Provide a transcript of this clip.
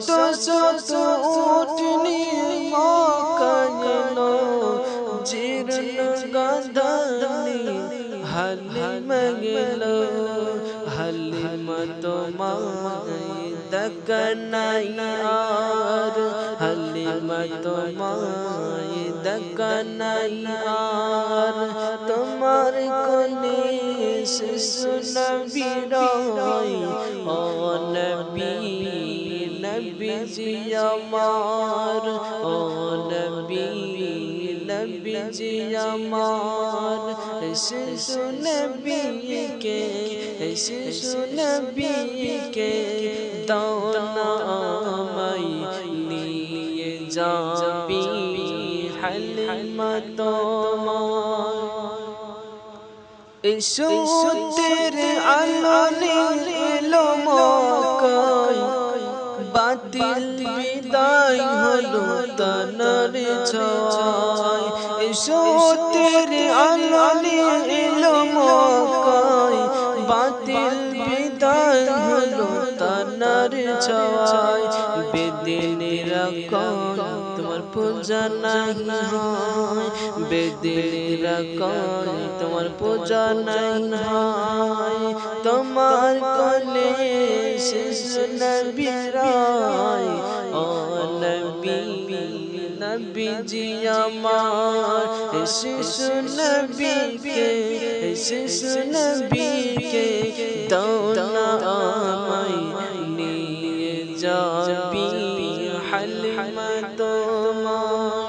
শত শত উঠনি মকলো জীর্ণ গাধানি হালিম গেল হালিম তোমায় দকনাই আর। হালিম তোমায় দকনাই আর। তোমার কোলে শিশু নবী রয় নবীজি আমার ও নবী নবীজি আমার শিশু নবীকে শিশু নবীকে দানা আমায় নিয়ে যাবি হালিমা তোমার সূতের আলো বাতিল বিদায় হলো তনর ছয় সূতের আলো নীলো মকাই বাতিল বিদায় হলো তনর ছয় বেদিনেরা কন তোমার পূজা নাই। হয় বেদিনেরা কন তোমার পূজা নাই। হয় তোমার কলে جس نبی رائے اور نبی نبی جی امان اس نبی کے، اس نبی کے دونا آمائنی جابی حلمت ماں